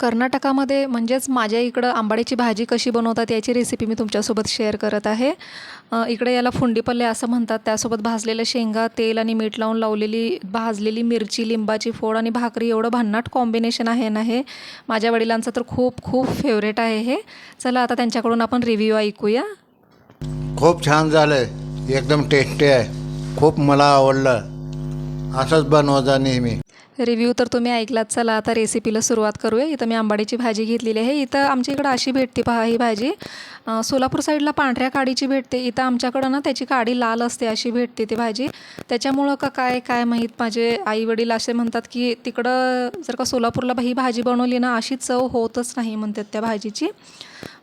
कर्नाटकामध्ये म्हणजेच माझ्या इकडं आंबाडीची भाजी कशी बनवतात याची रेसिपी मी तुमच्यासोबत शेअर करत आहे. इकडे याला फुंडीपल्ले असं म्हणतात. त्यासोबत भाजलेल्या शेंगा तेल आणि मीठ लावून लावलेली भाजलेली मिरची लिंबाची फोड आणि भाकरी एवढं भन्नाट कॉम्बिनेशन आहे ना हे माझ्या वडिलांचं तर खूप खूप फेवरेट आहे हे. चला आता त्यांच्याकडून आपण रिव्ह्यू ऐकूया. खूप छान झालं एकदम टेस्टी आहे. खूप मला आवडलं. असंच बनवायचा नेहमी. रिव्ह्यू तर तुम्ही ऐकलात. चला आता रेसिपीला सुरुवात करूया. इथं मी आंबाडीची भाजी घेतलेली आहे. इथं आमच्या इकडं अशी भेटते पहा ही भाजी. सोलापूर साईडला पांढऱ्या काडीची भेटते. इथं आमच्याकडं ना त्याची काडी लाल असते अशी भेटते ती भाजी. त्याच्यामुळं का काय काय माहीत? माझे आई वडील असे म्हणतात की तिकडं जर का सोलापूरला ही भाजी बनवली ना अशी चव होतच नाही म्हणतात त्या भाजीची.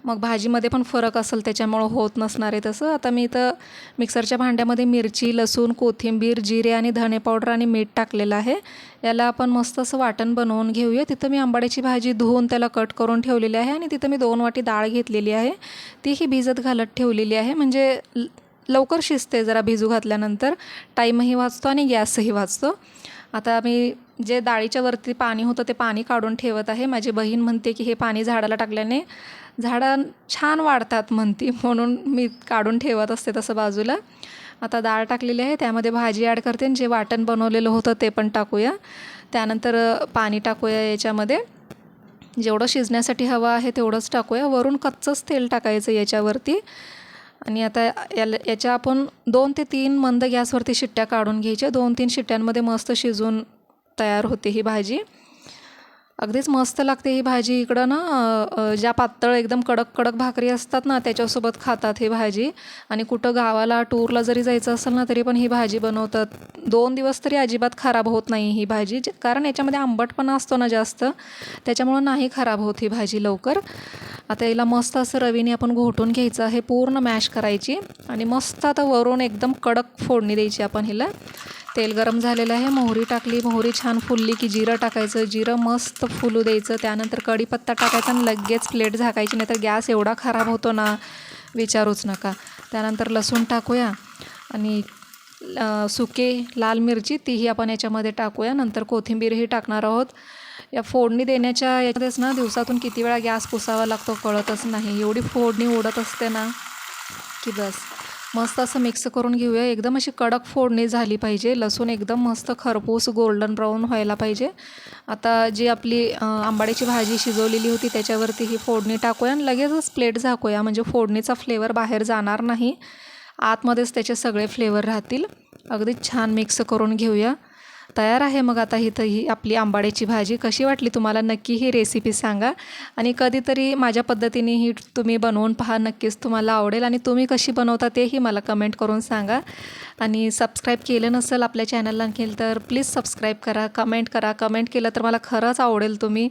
मग भाजीमध्ये पण फरक असेल त्याच्यामुळं होत नसणार आहे तसं. आता मी इथं मिक्सरच्या भांड्यामध्ये मिरची लसूण कोथिंबीर जिरे आणि धणे पावडर आणि मीठ टाकलेलं आहे. याला आपण मस्त असं वाटण बनवून घेऊया. तिथं मी आंबाड्याची भाजी धुवून त्याला कट करून ठेवलेली आहे आणि तिथं मी दोन वाटी डाळ घेतलेली आहे. तीही भिजत घालत ठेवलेली आहे. म्हणजे ल- लवकर शिजते जरा भिजू घातल्यानंतर. टाईमही वाचतो आणि गॅसही वाचतो. आता मी जे डाळीच्या वरती पाणी होतं ते पाणी काढून ठेवत आहे. माझी बहीण म्हणते की हे पाणी झाडाला टाकल्याने झाडं छान वाढतात म्हणती. म्हणून मी काढून ठेवत असते तसं बाजूला. आता डाळ टाकलेली आहे. त्यामध्ये भाजी ॲड करते आणि जे वाटण बनवलेलं होतं ते पण टाकूया. त्यानंतर पाणी टाकूया याच्यामध्ये. जेवढं शिजण्यासाठी हवं आहे तेवढंच टाकूया. वरून कच्चंच तेल टाकायचं याच्यावरती. आणि आता याला याच्या आपण दोन ते तीन मंद गॅसवरती शिट्ट्या काढून घ्यायच्या. दोन तीन शिट्ट्यांमध्ये मस्त शिजून तयार होते ही भाजी. अगदीच मस्त लागते ही भाजी. इकडं ना ज्या पातळ एकदम कडक कडक भाकरी असतात ना त्याच्यासोबत खातात ही भाजी. आणि कुठं गावाला टूरला जरी जायचं असेल ना तरी पण ही भाजी बनवतात. दोन दिवस तरी अजिबात खराब होत नाही ही भाजी. कारण याच्यामध्ये आंबटपणा असतो ना जास्त. त्याच्यामुळं नाही खराब होत ही भाजी लवकर. आता याला मस्त असं रवीने आपण घोटून घ्यायचं आहे पूर्ण मॅश करायची. आणि मस्त आता वरून एकदम कडक फोडणी द्यायची आपण हिला. तेल गरम झालेलं आहे मोहरी टाकली मोहरी छान फुलली की जिरं टाकायचं जिरं मस्त फुलू द्यायचं. त्यानंतर कढीपत्ता टाकायचा आणि लगेच प्लेट झाकायची नाही तर गॅस एवढा खराब होतो ना विचारूच नका. त्यानंतर लसूण टाकूया आणि सुके लाल मिरची तीही आपण याच्यामध्ये टाकूया. नंतर कोथिंबीरही टाकणार आहोत. या फोडणी देण्याच्या याच्यातच ना दिवसातून किती वेळा गॅस पुसावा लागतो कळतच नाही. एवढी फोडणी उडत असते ना की बस. मस्त असं मिक्स करून घेऊया. एकदम अशी कडक फोडणी झाली पाहिजे. लसूण एकदम मस्त खरपूस गोल्डन ब्राऊन व्हायला पाहिजे. आता जी आपली आंबाड्याची भाजी शिजवलेली होती त्याच्यावरती ही फोडणी टाकूया आणि लगेचच प्लेट झाकूया. म्हणजे फोडणीचा फ्लेवर बाहेर जाणार नाही. आतमध्येच त्याचे सगळे फ्लेवर राहतील. अगदी छान मिक्स करून घेऊया. तयार आहे. मग आता इथं ही आपली आंबाड्याची भाजी कशी वाटली तुम्हाला? नक्की ही रेसिपी सांगा. आणि कधीतरी माझ्या पद्धतीने ही तुम्ही बनवून पहा. नक्कीच तुम्हाला आवडेल. आणि तुम्ही कशी बनवता तेही मला कमेंट करून सांगा. आणि सबस्क्राईब केलं नसेल आपल्या चॅनलला आणखी तर प्लीज सबस्क्राईब करा कमेंट करा. कमेंट केलं तर मला खरंच आवडेल तुम्ही.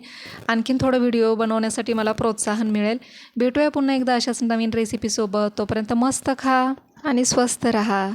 आणखीन थोडं व्हिडिओ बनवण्यासाठी मला प्रोत्साहन मिळेल. भेटूया पुन्हा एकदा अशाच नवीन रेसिपीसोबत तोपर्यंत मस्त खा आणि स्वस्त रहा.